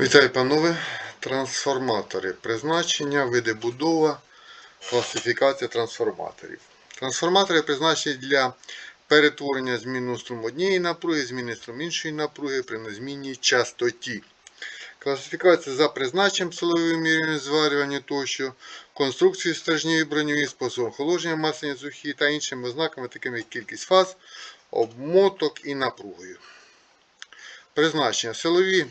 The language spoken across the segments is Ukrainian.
Вітаю, панове. Трансформатори. Призначення, види будова, класифікація трансформаторів. Трансформатори призначені для перетворення змінного струму однієї напруги, зміни струму іншої напруги при незмінній частоті. Класифікація за призначенням силової вимірювання, зварювання тощо, конструкції стержневі броньові, способом охолодження масляні сухі та іншими ознаками, такими як кількість фаз, обмоток і напругою. Призначення силові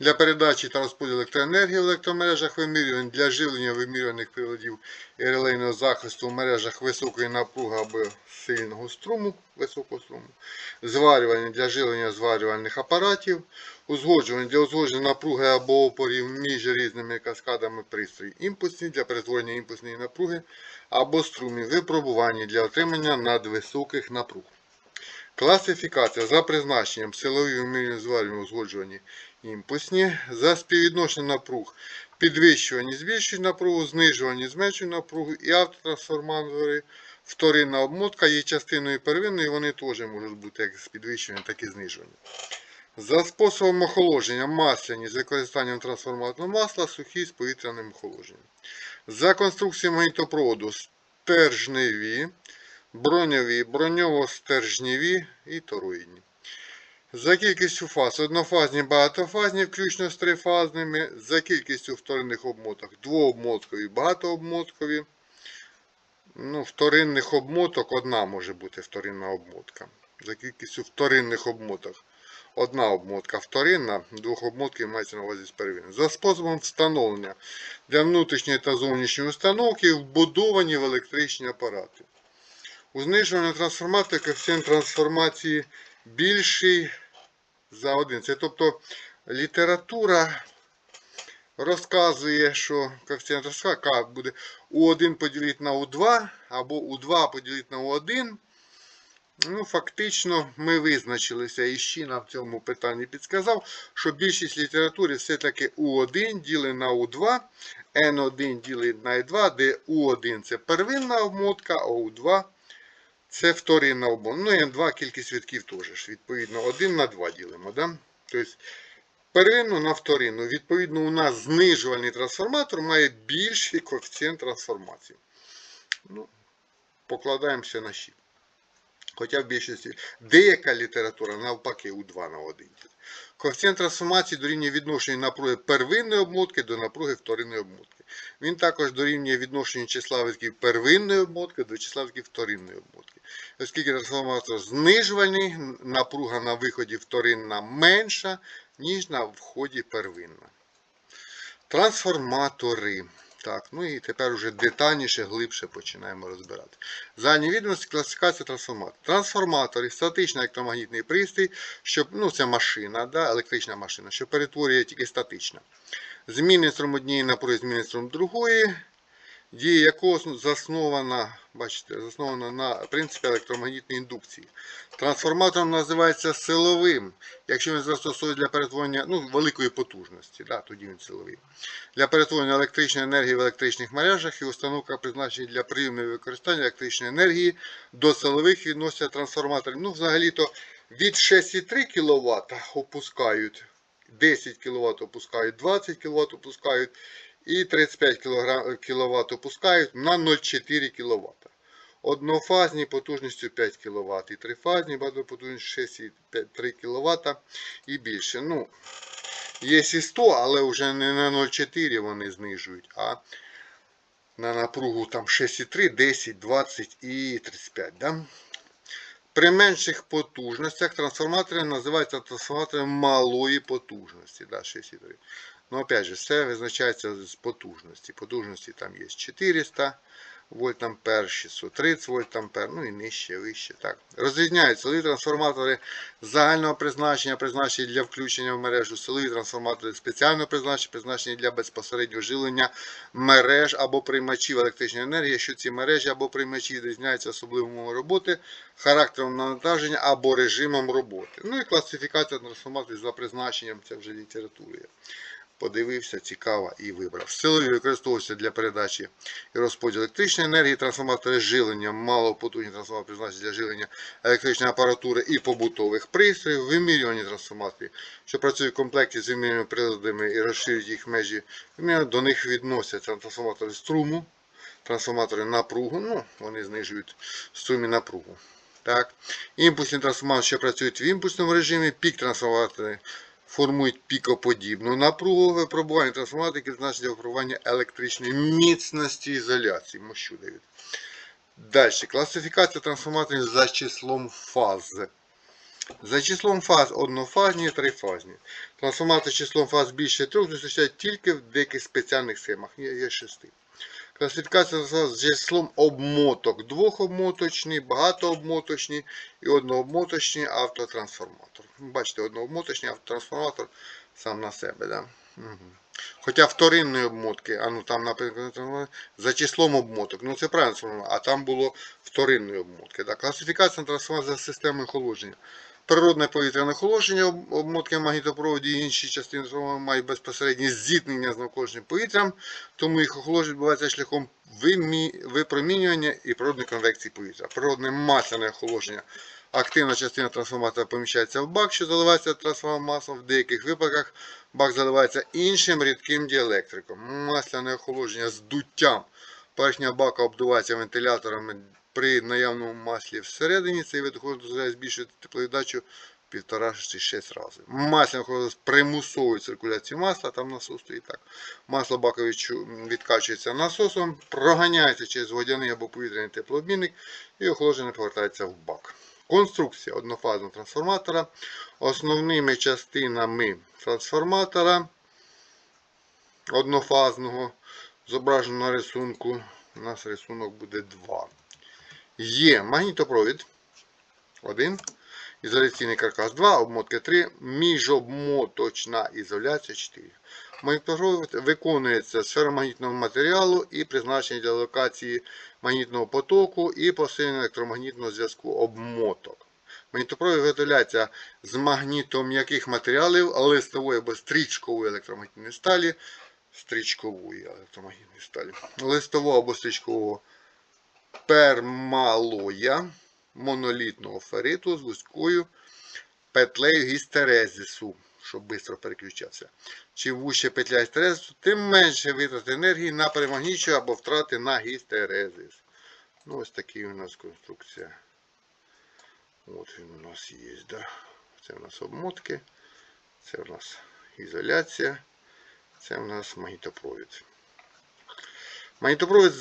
для передачі та розподілу електроенергії в електромережах вимірювань для живлення вимірюваних приладів і релейного захисту в мережах високої напруги або сильного струму, високого струму, зварювання для живлення зварювальних апаратів, узгоджування для узгодження напруги або опорів між різними каскадами пристрій, імпульсні для перетворення імпульсної напруги або струмів, випробування для отримання надвисоких напруг. Класифікація за призначенням силові вимірювання зварювання узгоджувані імпульсні, за співвідношенням напруг підвищувані, збільшують напругу, знижувані, зменшують напругу і автотрансформатори. Вторинна обмотка є частиною первинної, вони теж можуть бути як підвищені, так і знижені. За способом охолодження масляні з використанням трансформаторного масла, сухі з повітряним охолодженням. За конструкцією магнітопроводу стержневі, броньові, броньово-стержневі і тороїдні. За кількістю фаз однофазні, багатофазні, включно з трифазними, за кількістю вторинних обмоток двообмоткові, багатообмоткові. Ну, вторинних обмоток одна може бути вторинна обмотка. За кількістю вторинних обмоток. Одна обмотка вторинна, двох обмотків мається на увазі з первинною. За способом встановлення для внутрішньої та зовнішньої установки вбудовані в електричні апарати. У знижуванні трансформатора коефіцієнт трансформації більший за один. Це тобто література розказує, що коефіцієнт К буде У1 поділити на У2 або У2 поділити на У1. Ну, фактично, ми визначилися, і ще нам в цьому питанні підсказав, що більшість літератури все-таки У1 ділить на У2, N1 ділить на І2, де У1 це первинна обмотка, а У2 це вторинна обмотка. Ну, N2 кількість витків теж. Відповідно, 1 на 2 ділимо. Да? Тобто, первинну на вторинну. Відповідно, у нас знижувальний трансформатор має більший коефіцієнт трансформації. Ну, покладаємося на щит. Хоча в більшості деяка література навпаки у 2 на 1. Коефіцієнт трансформації дорівнює відношенню напруги первинної обмотки до напруги вторинної обмотки. Він також дорівнює відношенню числа первинної обмотки до числа вторинної обмотки. Оскільки трансформатор знижувальний, напруга на виході вторинна менша, ніж на вході первинна. Трансформатори. Так, ну і тепер уже детальніше, глибше починаємо розбирати. Загальні відомості класифікація трансформаторів. Трансформатори статичний електромагнітний пристрій, що, ну це машина, да, електрична машина, що перетворює тільки статично. Зміни струм однієї напруги, зміни струм другої, дія якого заснована, бачите, заснована на принципі електромагнітної індукції. Трансформатором називається силовим, якщо він застосовує для перетворення ну, великої потужності, да, тоді він силовий. Для перетворення електричної енергії в електричних мережах і установка призначена для і використання електричної енергії до силових відносять трансформаторів. Ну, взагалі-то від 6,3 кВт опускають, 10 кВт опускають, 20 кВт опускають і 35 кВт опускають на 0,4 кВт. Однофазні потужністю 5 кВт і трифазні багатопотужністю 6,3 кВт і більше. Ну, Є і 100, але вже не на 0,4 вони знижують, а на напругу там 6,3, 10, 20 і 35. Да? При менших потужностях трансформатори називаються трансформаторами малої потужності. Да, 6,3. Ну, опять же, все визначається з потужності. Потужності там є 400 вольт ампер, 630 вольт ампер, ну і нижче, вище. Так. Розрізняють силові трансформатори загального призначення, призначені для включення в мережу, силові трансформатори спеціального призначення, призначені для безпосереднього живлення мереж або приймачів електричної енергії, що ці мережі або приймачі відрізняються особливими роботи, характером навантаження або режимом роботи. Ну і класифікація трансформаторів за призначенням, це вже література. Подивився, цікаво і вибрав. Силові використовуються для передачі і розподілу електричної енергії, трансформатори живлення, малопотужні трансформатори призначені для живлення електричної апаратури і побутових пристроїв, вимірювані трансформатори, що працюють в комплекті з вимірюваними приладами і розширюють їх межі. До них відносяться трансформатори струму, трансформатори напругу, ну, вони знижують струмі напругу. Так. Імпульсні трансформатори, що працюють в імпульсному режимі, пік трансформатори формують пікоподібну напругу випробування значить для випробування електричної міцності ізоляції. Мощу дають. Далі. Класифікація трансформаторів за числом фаз. За числом фаз однофазні, і трифазні. Трансформатори з числом фаз більше трьох зустрічають тільки в деяких спеціальних схемах. Є шести. Класифікація з числом обмоток. Двохобмоточний, багатообмоточний і однообмоточний автотрансформатор. Бачите, однообмоточний автотрансформатор сам на себе. Да? Угу. Хоча вторинної обмотки, а ну там, наприклад, за числом обмоток, ну це правильно, а там було вторинної обмотки. Да? Класифікація трансформація за системою охолодження. Природне повітряне охолодження, обмотки магнітопроводі і інші частини мають безпосереднє зіткнення з навколишнім повітрям, тому їх охолодження відбувається шляхом випромінювання і природної конвекції повітря. Природне масляне охолодження. Активна частина трансформатора поміщається в бак, що заливається трансформатором. В деяких випадках бак заливається іншим рідким діелектриком. Масляне охолодження з дуттям. Поверхня бака обдувається вентиляторами при наявному маслі всередині. Цей вид охолодження дозволяє збільшити тепловіддачу півтора чи шість разів. Масляне охолодження з примусовою циркуляцією масла, там насос стоїть так. Масло бакове відчу- відкачується насосом, проганяється через водяний або повітряний теплообмінник і охолодження повертається в бак. Конструкція однофазного трансформатора. Основними частинами трансформатора однофазного зображено на рисунку. У нас рисунок буде 2. Є магнітопровід. 1. Ізоляційний каркас. 2, обмотка. 3, міжобмоточна ізоляція. 4. Магнітопровід виконується з ферромагнітного матеріалу і призначений для локації магнітного потоку і посилення електромагнітного зв'язку обмоток. Магнітопровід виготовляється з магнітом'яких матеріалів листової або стрічкової електромагнітної сталі, стрічкової електромагнітної сталі, листового або стрічкового пермалоя, монолітного фериту з вузькою петлею гістерезису, щоб швидко переключався. Чим вужче петля гістерезису, тим менше витрати енергії на перемагнічу або втрати на гістерезис. Ну, ось такий у нас конструкція. От він у нас є. Да? Це у нас обмотки, це у нас ізоляція, це у нас магнітопровід. Магнітопровід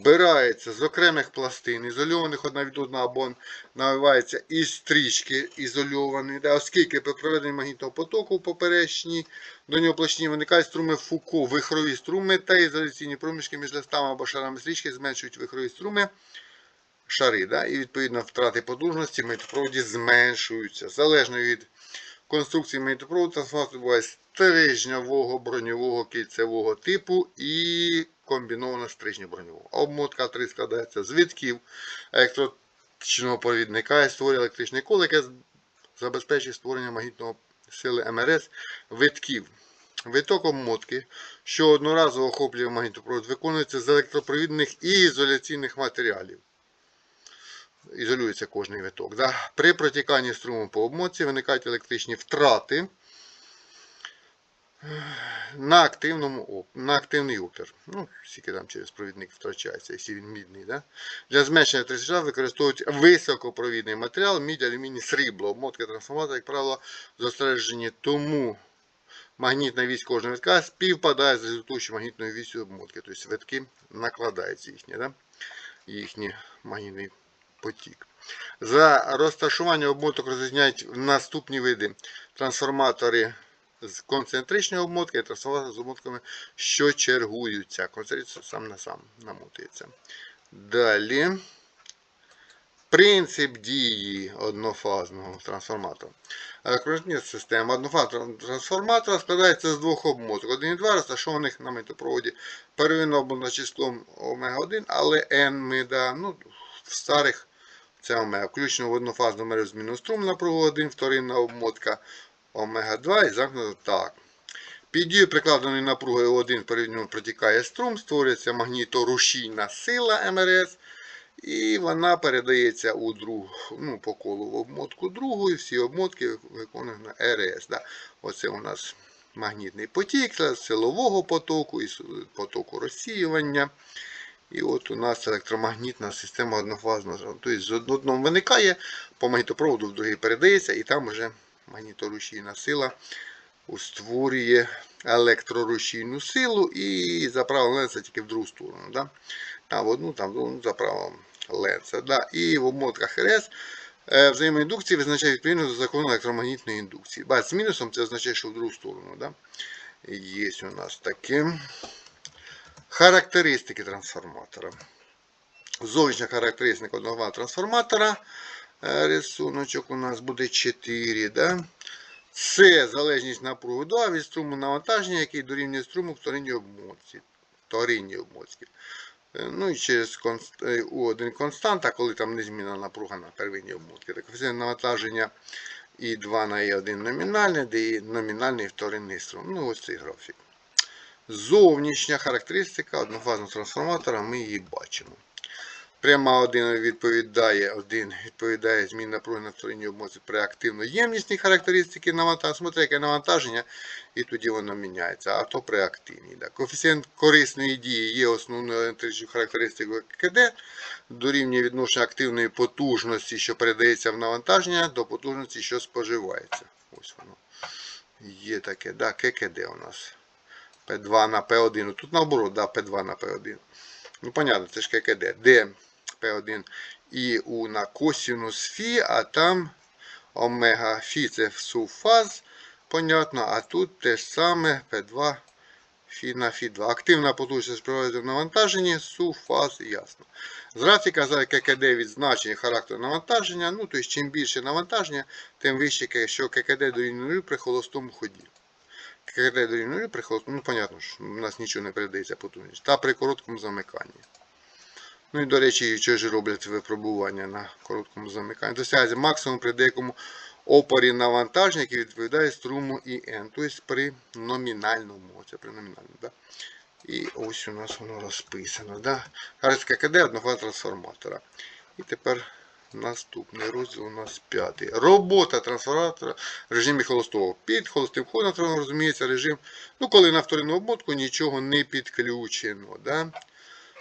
збирається з окремих пластин, ізольованих одна від одного або навивається із стрічки ізольованої, да, оскільки при проведенні магнітного потоку в поперечній до нього площині виникають струми Фуко, вихрові струми та ізоляційні проміжки між листами або шарами стрічки зменшують вихрові струми шари, да, і відповідно втрати потужності в зменшуються. Залежно від конструкції магнітопроводу трансформатор буває стрижневого броньового кільцевого типу і комбіновано стрижньо броньового. Обмотка 3 складається з витків електричного провідника і створює електричне коло, яке забезпечує створення магнітного сили МРС витків. Виток обмотки, що одноразово охоплює магнітопровод, виконується з електропровідних і ізоляційних матеріалів. Ізолюється кожний виток. При протіканні струму по обмотці виникають електричні втрати на, активному, на активний опір. Ну, скільки там через провідник втрачається, якщо він мідний. Да? Для зменшення трисежа використовують високопровідний матеріал, мідь, алюміній, срібло. Обмотки трансформатора, як правило, зосереджені тому магнітна вісь кожного витка співпадає з результуючою магнітною вісю обмотки. Тобто витки накладаються їхні, да? їхній магнітний потік. За розташування обмоток розрізняють наступні види. Трансформатори з концентричної обмотки трансформатори з обмотками, що чергуються. Концентриція сам на сам намотується. Далі. Принцип дії однофазного трансформатора. Електронічна система однофазного трансформатора складається з двох обмоток. Один і два розташованих на метопроводі. Первинна обмотка числом омега-1, але N да, ну, в старих це омега. Включено в однофазну мережу зміну струм напругу 1, вторинна обмотка омега-2 і замкнута так. Під дією прикладеної напруги О1 перед ньому протікає струм, створюється магніторушійна сила МРС. І вона передається у друг, ну, по колу в обмотку другу, і всі обмотки виконують на РС. Да. Оце у нас магнітний потік силового потоку і потоку розсіювання. І от у нас електромагнітна система однофазного. Тобто з одного виникає, по магнітопроводу в другий передається, і там вже магніторушійна сила створює електрорушійну силу і заправа ленса тільки в другу сторону. Да? Там в одну, там в другу заправа ленса. Да? І в обмотках РС е, взаємоіндукції визначають відповідно до закону електромагнітної індукції. Бач, з мінусом це означає, що в другу сторону. Да? Є у нас таке. Характеристики трансформатора. Зовнішня характеристика одного трансформатора. Е, Рисуночок у нас буде 4. Да? Це залежність напруги до від струму навантаження, який дорівнює струму в вторинній обмотці. Вторинній обмотці. Е, Ну і через конст... е, У1 константа, коли там незмінна напруга на первинній обмотці. Так коефіцієнт навантаження і 2 на І1 номінальне, де і номінальний вторинний струм. Ну ось цей графік. Зовнішня характеристика однофазного трансформатора ми її бачимо. Пряма 1 відповідає 1 відповідає змін напруги на вторинній обмотці при активно-ємнісній характеристики навантаження. Смотри, яке навантаження, і тоді воно міняється. А то при активній. Да. Коефіцієнт корисної дії є основною електричною характеристикою ККД, дорівнює відношення активної потужності, що передається в навантаження, до потужності, що споживається. Ось воно. Є таке, да, ККД у нас. P2 на P1. Тут наоборот, да, P2 на P1. Ну, понятно, це ж ККД. Де P1 і У на косінус Фі, а там омега Фі це субфаз, понятно, а тут те ж саме P2 Фі на Фі 2. Активна потужність проводиться в навантаженні, субфаз, ясно. З графіка за ККД відзначення характеру навантаження, ну, тобто, чим більше навантаження, тим вище, що ККД дорівнює при холостому ході. ККД дорівнює при холостому, ну, понятно, що у нас нічого не передається потужність. Та при короткому замиканні. Ну і, до речі, ж роблять випробування на короткому замиканні. Досягається максимум при деякому опорі навантаження, який відповідає струму ІН. Тобто при номінальному. Це при номінальному. Да? І ось у нас воно розписано. Да? Характеристика КД одного трансформатора. І тепер наступний розділ у нас п'ятий. Робота трансформатора в режимі холостого. Під холостим ходом, розуміється, режим, ну коли на вторинну обмотку нічого не підключено. Да?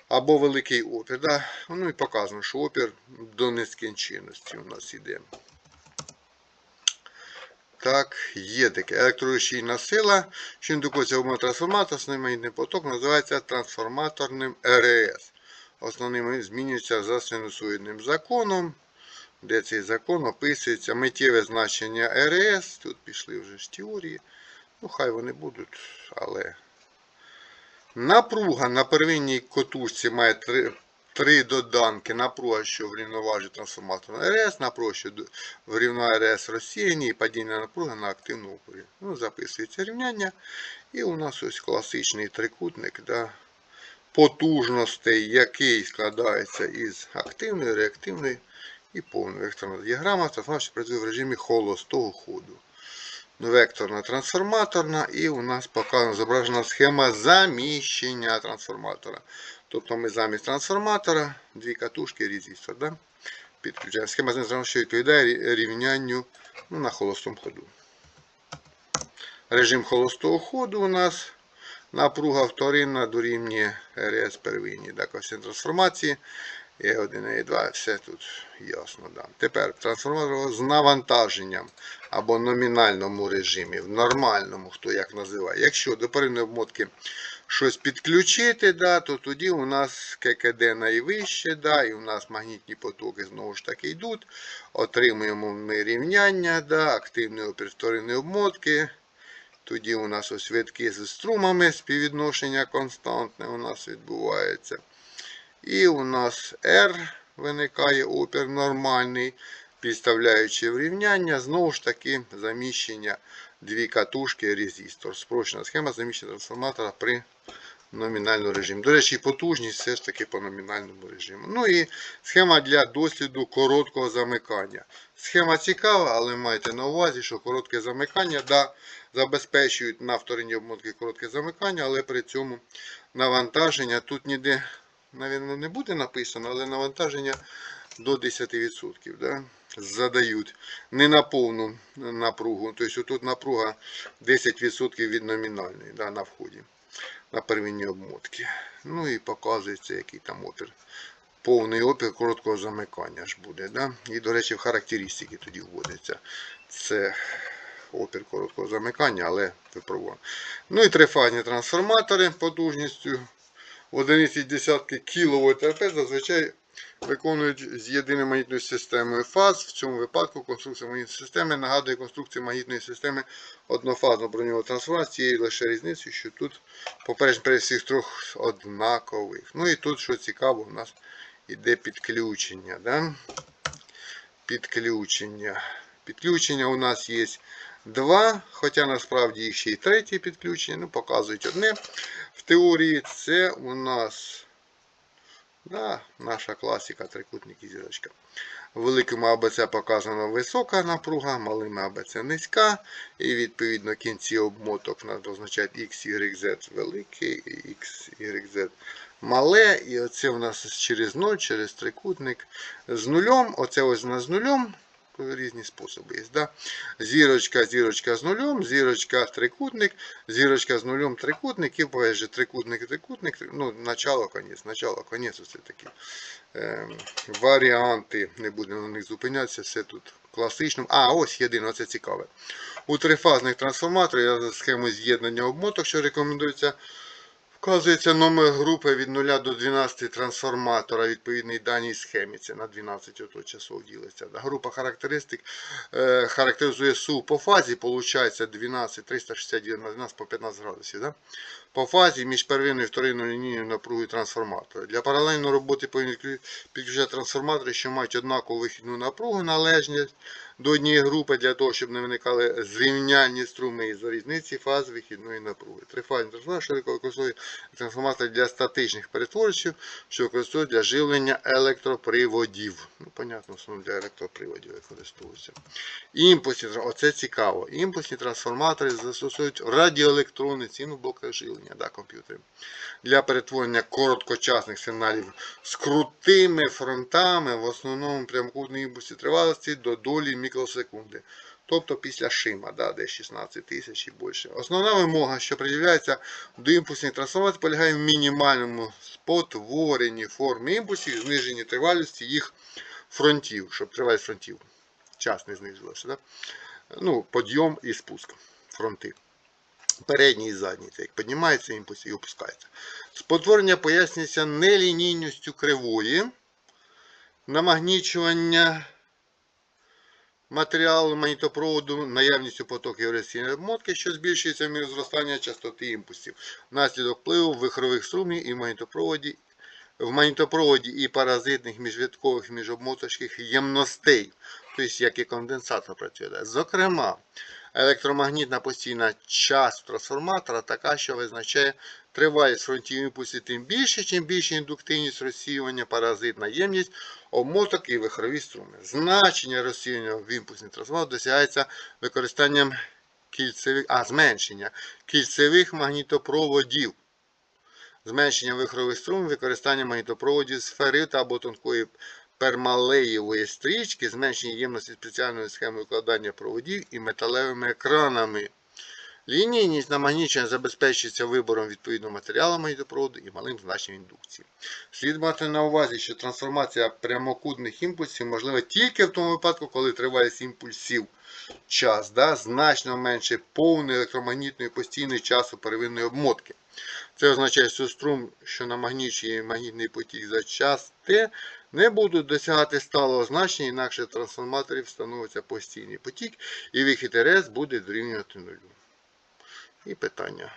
Або великий опір. Да? Ну і показано, що опір до нескінченності у нас іде. Так, є таке. Електрорушійна сила, що індукується в трансформатор, основний магнітний поток називається трансформаторним РС. Основним змінюється за синусоїдним законом, де цей закон описується миттєве значення РС. Тут пішли вже ж теорії. Ну, хай вони будуть, але напруга на первинній котушці має три, три доданки. Напруга, що врівноважує трансформатор на РС, напруга, що врівнує РС розсіяння і падіння напруги на активну опорі. Ну, записується рівняння. І у нас ось класичний трикутник. Да, потужностей, який складається із активної, реактивної і повної векторної діаграма, трансформатор працює в режимі холостого ходу. Векторна трансформаторна, і у нас показана зображена схема заміщення трансформатора. Тобто ми замість трансформатора дві катушки резистор. Да? Підключаємо. Схема трансформатора, що відповідає рівнянню ну, на холостому ходу. Режим холостого ходу у нас напруга вторинна дорівнює РС первинній. Да, коефіцієнт трансформації. Е1, Е2, все тут ясно. Да. Тепер трансформатор з навантаженням або номінальному режимі, в нормальному, хто як називає. Якщо до первинної обмотки щось підключити, да, то тоді у нас ККД найвище, да, і у нас магнітні потоки знову ж таки йдуть. Отримуємо ми рівняння, да, активний опір вторинної обмотки. Тоді у нас ось витки з струмами, співвідношення константне у нас відбувається. І у нас R виникає опір нормальний, підставляючи в рівняння, знову ж таки заміщення дві катушки резистор. Спрощена схема заміщення трансформатора при номінального режиму. До речі, потужність все ж таки по номінальному режиму. Ну і схема для досліду короткого замикання. Схема цікава, але майте на увазі, що коротке замикання да, забезпечують на вторинній обмотки коротке замикання, але при цьому навантаження тут ніде, навіть, не буде написано, але навантаження до 10% да, задають. Не на повну напругу. Тобто тут напруга 10% від номінальної да, на вході на первинні обмотки. Ну і показується, який там опір. Повний опір короткого замикання ж буде. Да? І, до речі, в характеристики тоді вводиться. Це опір короткого замикання, але випробувано. Ну і трифазні трансформатори потужністю 1,1 кВт РП зазвичай виконують з єдиною магнітною системою фаз. В цьому випадку конструкція магнітної системи нагадує конструкцію магнітної системи однофазного броньового трансформатора з цією лише різницею, що тут попередньо перед всіх трьох однакових. Ну і тут, що цікаво, у нас іде підключення. Да? Підключення. Підключення у нас є два, хоча насправді їх ще й третє підключення. Ну, показують одне. В теорії це у нас да, наша класика, трикутник і зірочка. Великому АБЦ показана висока напруга, малими АБЦ низька. І відповідно кінці обмоток нас означають X, Y, Z великий, X, Y, Z мале. І оце у нас через 0, через трикутник з нулем. Оце ось у нас з Різні способи є. Да? Зірочка, зірочка з нулем, зірочка, трикутник, зірочка з нулем, трикутник, і же трикутник, трикутник, ну, начало, конець, начало, конець, оце такі е, варіанти. Не будемо на них зупинятися, все тут класично. А, ось єдине, оце цікаве. У трифазних трансформаторах я за схемою з'єднання обмоток, що рекомендується. Вказується номер групи від 0 до 12 трансформатора, відповідний даній схемі. Це на 12 ото часов ділиться. Група характеристик е, характеризує су по фазі, виходить 12, 360 на 12 по 15 градусів. Да. По фазі між первинною і вторинною лінією напругою трансформатора. Для паралельної роботи повинні підключати трансформатори, що мають однакову вихідну напругу належність до однієї групи для того, щоб не виникали зрівнянні струми із різниці фаз вихідної напруги. Трифазні трансформатори широко використовують трансформатори для статичних перетворювачів, що використовують для живлення електроприводів. Ну, понятно, в основному для електроприводів використовуються. Імпульсні, оце цікаво. Імпульсні трансформатори застосують радіоелектрони, ну, блоки живлення да, комп'ютерів для перетворення короткочасних сигналів з крутими фронтами, в основному прямокутній імпульсі тривалості до долі мікросекунди. Тобто після шима, да, десь 16 тисяч і більше. Основна вимога, що приділяється до імпульсних трансформацій, полягає в мінімальному спотворенні форми імпульсів, зниженні тривалості їх фронтів, щоб тривалість фронтів час не знижувався. Да? Ну, Подйом і спуск фронти. Передній і задній, це як піднімається імпульс і опускається. Спотворення пояснюється нелінійністю кривої, намагнічування матеріалу магнітопроводу, наявністю потоків еволюційної обмотки, що збільшується в міру зростання частоти імпульсів, внаслідок впливу вихрових струмів і магнітопроводі, в магнітопроводі і паразитних міжвідкових міжобмоточних ємностей, тобто як і конденсатор працює. Зокрема, електромагнітна постійна час трансформатора така, що визначає тривалість фронтів імпульсів тим більше, чим більше індуктивність розсіювання, паразитна ємність, обмоток і вихрові струми. Значення розсіювання в імпульсний трансформатор досягається використанням кільцевих, а, зменшення кільцевих магнітопроводів. Зменшення вихрових струм, використання магнітопроводів сфери або тонкої пермалеєвої стрічки, зменшення ємності спеціальної схеми укладання проводів і металевими екранами. Лінійність намагнічення забезпечується вибором відповідного матеріалу магнітопроводу і малим значенням індукції. Слід мати на увазі, що трансформація прямокутних імпульсів можлива тільки в тому випадку, коли тривалість імпульсів час да, значно менше повної електромагнітної постійної часу первинної обмотки. Це означає, що струм, що намагнічує магнітний потік за час Т, не будуть досягати сталого значення, інакше трансформаторів трансформаторі встановиться постійний потік, і вихід РС буде дорівнювати нулю. І питання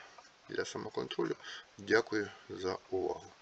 для самоконтролю. Дякую за увагу.